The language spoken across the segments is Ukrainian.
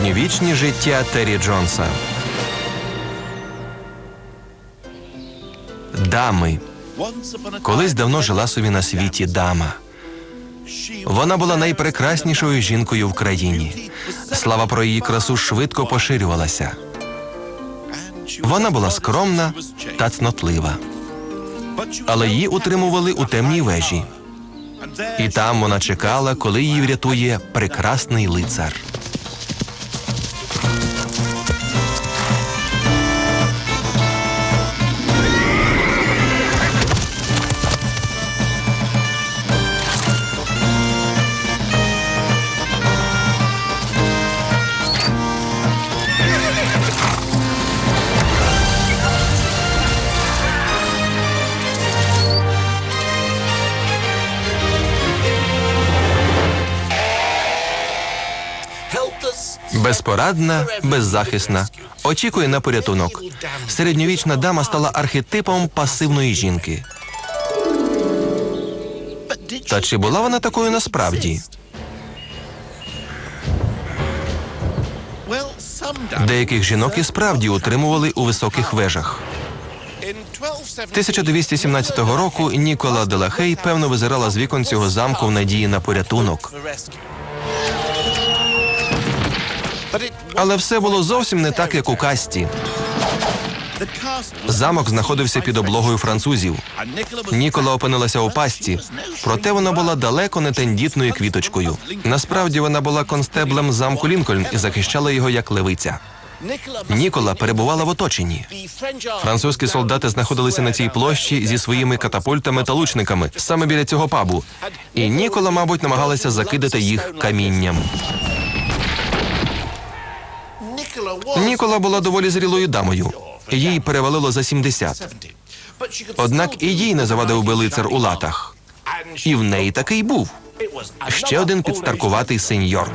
Середньовічні життя Террі Джонса. Дами. Колись давно жила собі на світі дама. Вона була найпрекраснішою жінкою в країні. Слава про її красу швидко поширювалася. Вона була скромна та цнотлива, але її утримували у темній вежі. І там вона чекала, коли її врятує прекрасний лицар. Безпорадна, беззахисна, очікує на порятунок. Середньовічна дама стала архетипом пасивної жінки. Та чи була вона такою насправді? Деяких жінок і справді утримували у високих вежах. 1217 року Нікола Делахей певно визирала з вікон цього замку в надії на порятунок. Але все було зовсім не так, як у касті. Замок знаходився під облогою французів. Нікола опинилася у пастці, проте вона була далеко не тендітною квіточкою. Насправді вона була констеблем замку Лінкольн і захищала його як левиця. Нікола перебувала в оточенні. Французькі солдати знаходилися на цій площі зі своїми катапультами та лучниками саме біля цього пабу. І Нікола, мабуть, намагалася закидати їх камінням. Нікола була доволі зрілою дамою. Їй перевалило за 70. Однак і їй не завадив би лицар у латах. І в неї такий був. Ще один підстаркуватий сеньор.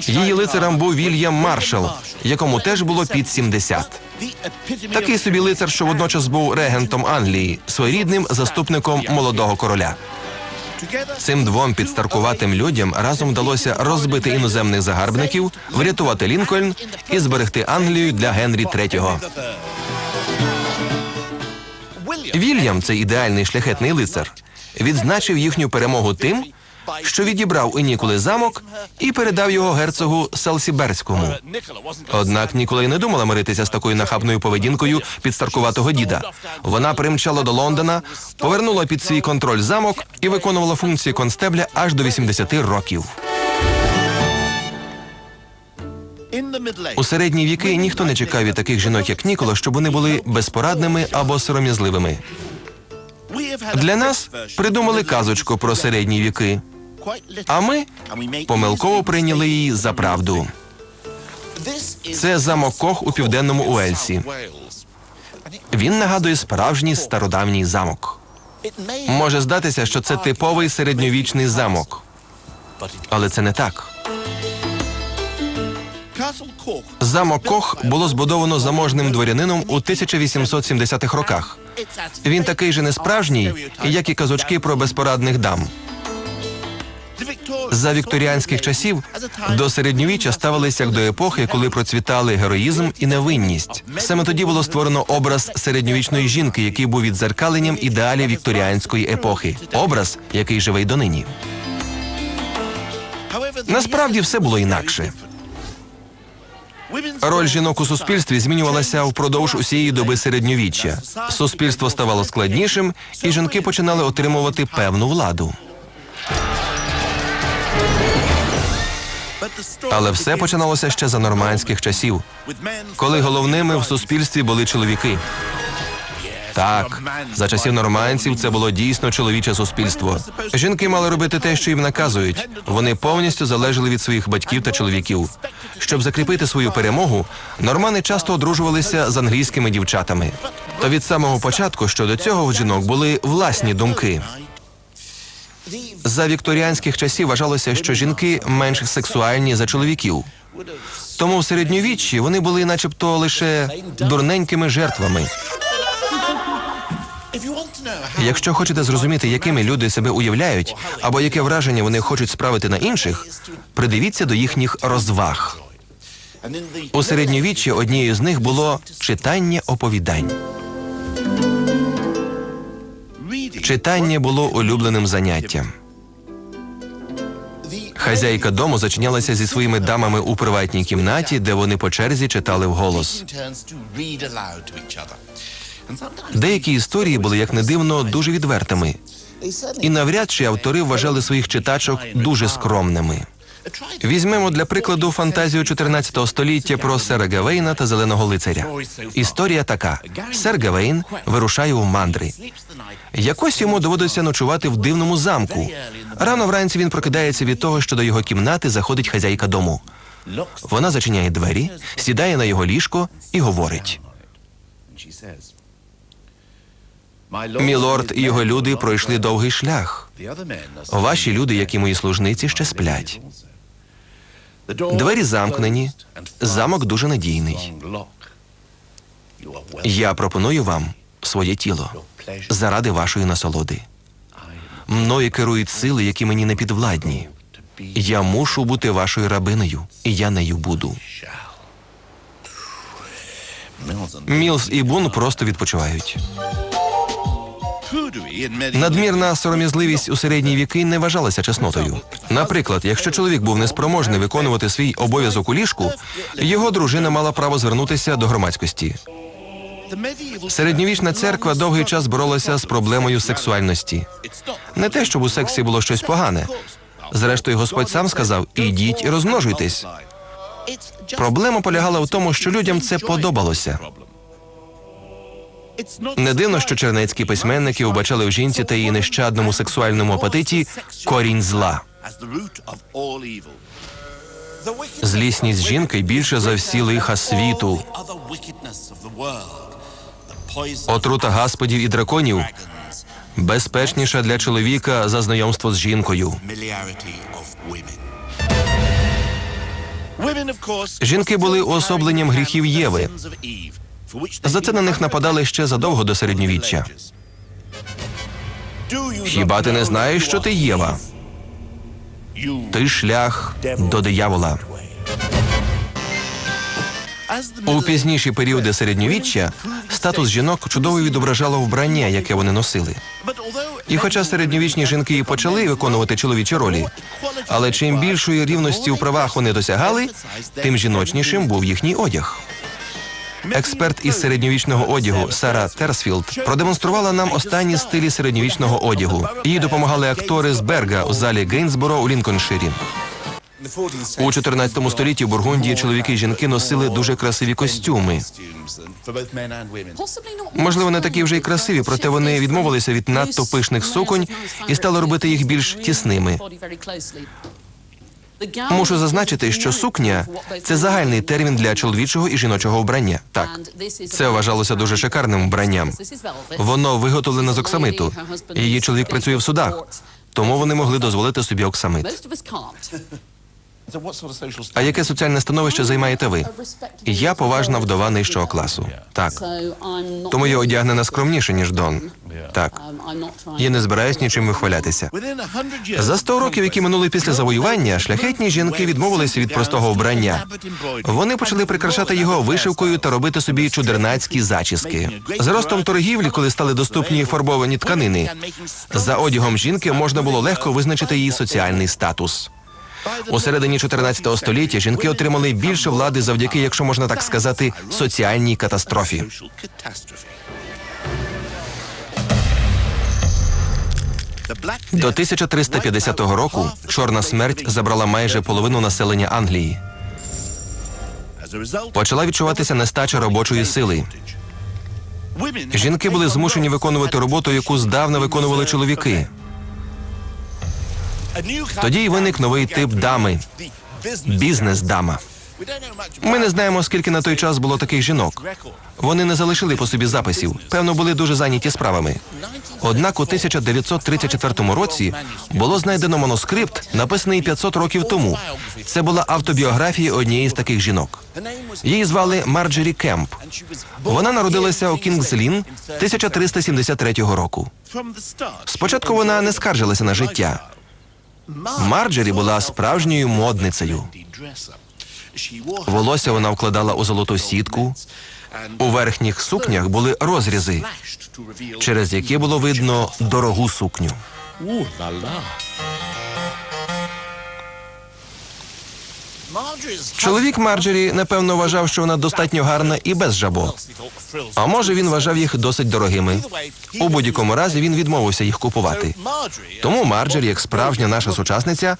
Її лицарем був Вільям Маршал, якому теж було під 70. Такий собі лицар, що водночас був регентом Англії, своєрідним заступником молодого короля. Цим двом підстаркуватим людям разом вдалося розбити іноземних загарбників, врятувати Лінкольн і зберегти Англію для Генрі III. Вільям, цей ідеальний шляхетний лицар, відзначив їхню перемогу тим, що відібрав у Ніколи замок і передав його герцогу Селсіберському. Однак Нікола й не думала миритися з такою нахабною поведінкою підстаркуватого діда. Вона примчала до Лондона, повернула під свій контроль замок і виконувала функції констебля аж до 80 років. У середні віки ніхто не чекав від таких жінок, як Нікола, щоб вони були безпорадними або сором'язливими. Для нас придумали казочку про середні віки, а ми помилково прийняли її за правду. Це замок Кох у південному Уельсі. Він нагадує справжній стародавній замок. Може здатися, що це типовий середньовічний замок, але це не так. Замок Кох було збудовано заможним дворянином у 1870-х роках. Він такий же несправжній, як і казочки про безпорадних дам. За вікторіанських часів до середньовіччя ставилися як до епохи, коли процвітали героїзм і невинність. Саме тоді було створено образ середньовічної жінки, який був відзеркаленням ідеалів вікторіанської епохи. Образ, який живе й донині. Насправді все було інакше. Роль жінок у суспільстві змінювалася впродовж усієї доби середньовіччя. Суспільство ставало складнішим, і жінки починали отримувати певну владу. Але все починалося ще за нормандських часів, коли головними в суспільстві були чоловіки. Так, за часів нормандців це було дійсно чоловіче суспільство. Жінки мали робити те, що їм наказують. Вони повністю залежали від своїх батьків та чоловіків. Щоб закріпити свою перемогу, нормани часто одружувалися з англійськими дівчатами. Та від самого початку щодо цього в жінок були власні думки. За вікторіанських часів вважалося, що жінки менш сексуальні за чоловіків. Тому в середньовіччі вони були, начебто, лише дурненькими жертвами. Якщо хочете зрозуміти, якими люди себе уявляють, або яке враження вони хочуть справити на інших, придивіться до їхніх розваг. У середньовіччі однією з них було читання оповідань. Читання було улюбленим заняттям. Хазяйка дому зачинялася зі своїми дамами у приватній кімнаті, де вони по черзі читали вголос. Деякі історії були, як не дивно, дуже відвертими, і навряд чи автори вважали своїх читачок дуже скромними. Візьмемо для прикладу фантазію 14 століття про сера Гавейна та зеленого лицаря. Історія така: сер Гавейн вирушає у мандри. Якось йому доводиться ночувати в дивному замку. Рано вранці він прокидається від того, що до його кімнати заходить хазяйка дому. Вона зачиняє двері, сідає на його ліжко і говорить: Мілорд і його люди пройшли довгий шлях. Ваші люди, як і мої служниці, ще сплять. Двері замкнені, замок дуже надійний. Я пропоную вам своє тіло заради вашої насолоди. Мною керують сили, які мені не підвладні. Я мушу бути вашою рабинею, і я нею буду. Мілс і Бун просто відпочивають. Надмірна сором'язливість у середні віки не вважалася чеснотою. Наприклад, якщо чоловік був неспроможний виконувати свій обов'язок у ліжку, його дружина мала право звернутися до громадськості. Середньовічна церква довгий час боролася з проблемою сексуальності. Не те, щоб у сексі було щось погане. Зрештою, Господь сам сказав: ідіть і розмножуйтесь. Проблема полягала в тому, що людям це подобалося. Не дивно, що чернецькі письменники вбачали в жінці та її нещадному сексуальному апетиті корінь зла. Злісність жінки більше за всі лиха світу. Отрута гасподів і драконів безпечніша для чоловіка за знайомство з жінкою. Жінки були уособленням гріхів Єви. За це на них нападали ще задовго до середньовіччя. Хіба ти не знаєш, що ти Єва? Ти шлях до диявола. У пізніші періоди середньовіччя статус жінок чудово відображало вбрання, яке вони носили. І хоча середньовічні жінки і почали виконувати чоловічі ролі, але чим більшої рівності у правах вони досягали, тим жіночнішим був їхній одяг. Експерт із середньовічного одягу Сара Терсфілд продемонструвала нам останні стилі середньовічного одягу. Їй допомагали актори з Берга у залі Гейнсборо у Лінкольнширі. У 14 столітті в Бургундії чоловіки і жінки носили дуже красиві костюми. Можливо, не такі вже й красиві, проте вони відмовилися від надто пишних суконь і стали робити їх більш тісними. Мушу зазначити, що сукня це загальний термін для чоловічого і жіночого вбрання. Так, це вважалося дуже шикарним вбранням. Воно виготовлене з оксамиту. Її чоловік працює в судах, тому вони могли дозволити собі оксамит. А яке соціальне становище займаєте ви? Я поважна вдова нижчого класу. Так. Тому я одягнена скромніше, ніж Дон. Так. Я не збираюсь нічим вихвалятися. За 100 років, які минули після завоювання, шляхетні жінки відмовилися від простого вбрання. Вони почали прикрашати його вишивкою та робити собі чудернацькі зачіски. З ростом торгівлі, коли стали доступні фарбовані тканини, за одягом жінки можна було легко визначити її соціальний статус. У середині 14 століття жінки отримали більше влади завдяки, якщо можна так сказати, соціальній катастрофі. До 1350 року чорна смерть забрала майже половину населення Англії. Почала відчуватися нестача робочої сили. Жінки були змушені виконувати роботу, яку здавна виконували чоловіки. Тоді й виник новий тип дами бізнес-дама. Ми не знаємо, скільки на той час було таких жінок. Вони не залишили по собі записів. Певно, були дуже зайняті справами. Однак у 1934 році було знайдено манускрипт, написаний 500 років тому. Це була автобіографія однієї з таких жінок. Її звали Марджері Кемп. Вона народилася у Кінгзлін 1373 року. Спочатку вона не скаржилася на життя. Марджері була справжньою модницею. Волосся вона вкладала у золоту сітку. У верхніх сукнях були розрізи, через які було видно дорогу сукню. Чоловік Марджері, напевно, вважав, що вона достатньо гарна і без жабо. А може, він вважав їх досить дорогими. У будь-якому разі він відмовився їх купувати. Тому Марджері, як справжня наша сучасниця,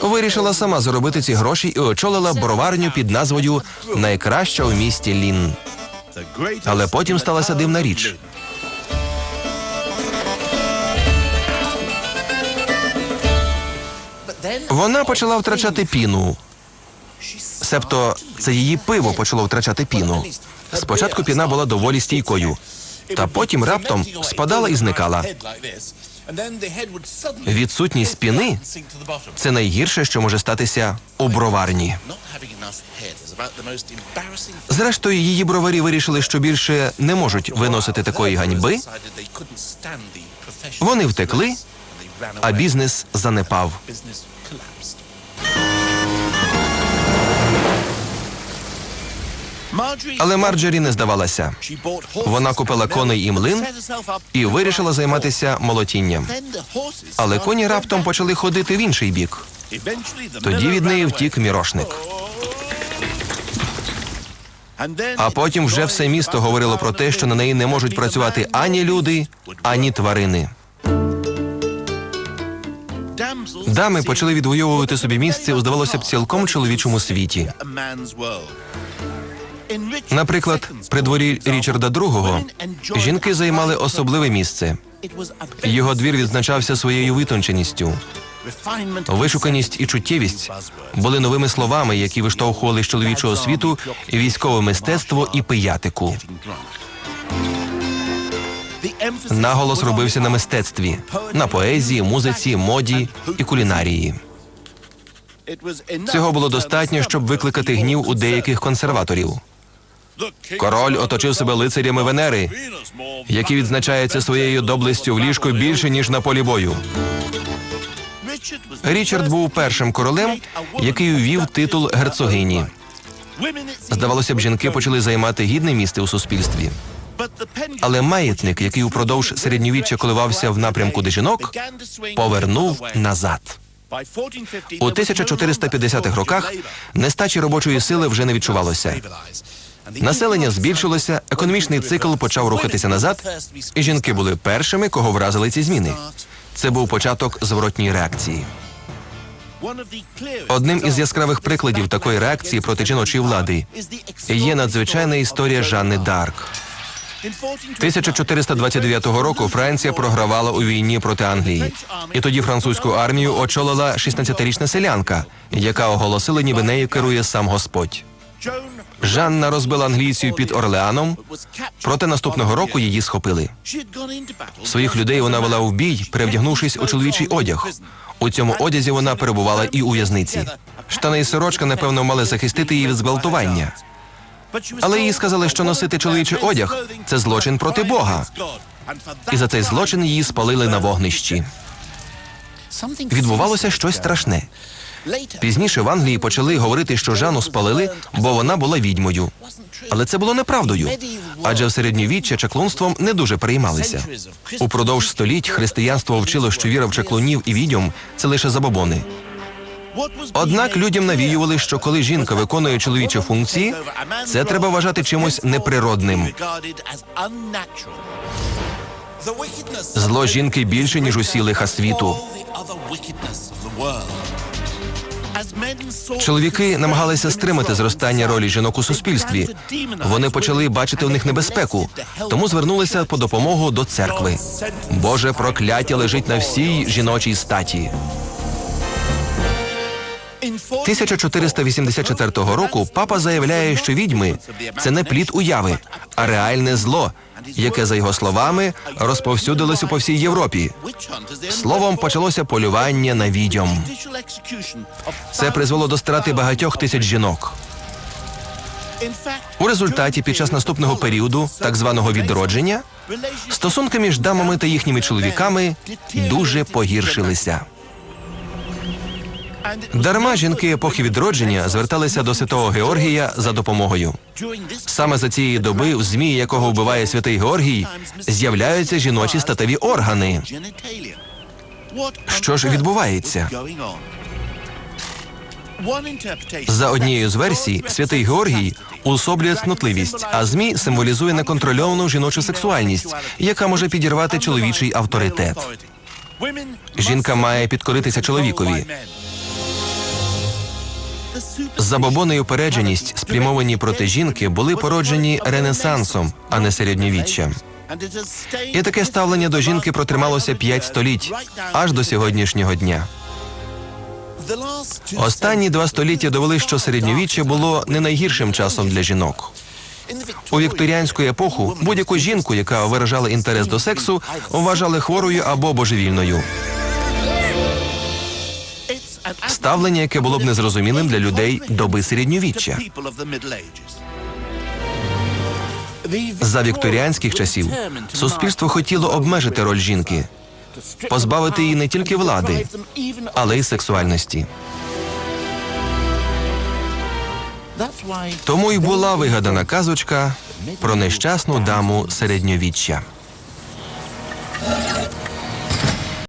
вирішила сама заробити ці гроші і очолила броварню під назвою Найкраща у місті Лін. Але потім сталася дивна річ. Вона почала втрачати піну. Себто це її пиво почало втрачати піну. Спочатку піна була доволі стійкою, та потім раптом спадала і зникала. Відсутність піни це найгірше, що може статися у броварні. Зрештою, її броварі вирішили, що більше не можуть виносити такої ганьби. Вони втекли, а бізнес занепав. Але Марджері не здавалася. Вона купила коней і млин і вирішила займатися молотінням. Але коні раптом почали ходити в інший бік. Тоді від неї втік мірошник. А потім вже все місто говорило про те, що на неї не можуть працювати ані люди, ані тварини. Дами почали відвоювати собі місце у здавалося б цілком чоловічому світі. Наприклад, при дворі Річарда II жінки займали особливе місце. Його двір відзначався своєю витонченістю. Вишуканість і чуттєвість були новими словами, які виштовхували з чоловічого світу військове мистецтво і пиятику. Наголос робився на мистецтві, на поезії, музиці, моді і кулінарії. Цього було достатньо, щоб викликати гнів у деяких консерваторів. Король оточив себе лицарями Венери, які відзначаються своєю доблестю в ліжку більше ніж на полі бою. Річард був першим королем, який увів титул герцогині. Здавалося б, жінки почали займати гідне місце у суспільстві. Але маятник, який упродовж середньовіччя коливався в напрямку до жінок, повернув назад. У 1450-х роках нестачі робочої сили вже не відчувалося. Населення збільшилося, економічний цикл почав рухатися назад, і жінки були першими, кого вразили ці зміни. Це був початок зворотньої реакції. Одним із яскравих прикладів такої реакції проти жіночої влади є надзвичайна історія Жанни Дарк. 1429 року Франція програвала у війні проти Англії, і тоді французьку армію очолила 16-річна селянка, яка оголосила, ніби нею керує сам Господь. Жанна розбила англійців під Орлеаном, проте наступного року її схопили. Своїх людей вона вела в бій, перевдягнувшись у чоловічий одяг. У цьому одязі вона перебувала і у в'язниці. Штани і сорочка, напевно, мали захистити її від зґвалтування. Але їй сказали, що носити чоловічий одяг це злочин проти Бога. І за цей злочин її спалили на вогнищі. Відбувалося щось страшне. Пізніше в Англії почали говорити, що Жанну спалили, бо вона була відьмою. Але це було неправдою. Адже в середньовіччя чаклунством не дуже переймалися. Упродовж століть християнство вчило, що віра в чаклунів і відьом це лише забобони. Однак людям навіювали, що коли жінка виконує чоловічі функції, це треба вважати чимось неприродним. Зло жінки більше ніж усі лиха світу. Чоловіки намагалися стримати зростання ролі жінок у суспільстві. Вони почали бачити у них небезпеку, тому звернулися по допомогу до церкви. Боже прокляття лежить на всій жіночій статі. 1484 року папа заявляє, що відьми це не плід уяви, а реальне зло, яке, за його словами, розповсюдилося по всій Європі. Словом, почалося полювання на відьом. Це призвело до страти багатьох тисяч жінок. У результаті, під час наступного періоду, так званого відродження, стосунки між дамами та їхніми чоловіками дуже погіршилися. Дарма жінки епохи відродження зверталися до святого Георгія за допомогою. Саме за цієї доби, в змії, якого вбиває святий Георгій, з'являються жіночі статеві органи. Що ж відбувається? За однією з версій, святий Георгій уособлює цнотливість, а змій символізує неконтрольовану жіночу сексуальність, яка може підірвати чоловічий авторитет. Жінка має підкоритися чоловікові. Забобони й упередженість, спрямовані проти жінки, були породжені Ренесансом, а не середньовіччям. І таке ставлення до жінки протрималося п'ять століть аж до сьогоднішнього дня. Останні два століття довели, що середньовіччя було не найгіршим часом для жінок. У вікторіанську епоху будь-яку жінку, яка виражала інтерес до сексу, вважали хворою або божевільною. Ставлення, яке було б незрозумілим для людей доби середньовіччя. За вікторіанських часів суспільство хотіло обмежити роль жінки, позбавити її не тільки влади, але й сексуальності. Тому й була вигадана казочка про нещасну даму середньовіччя.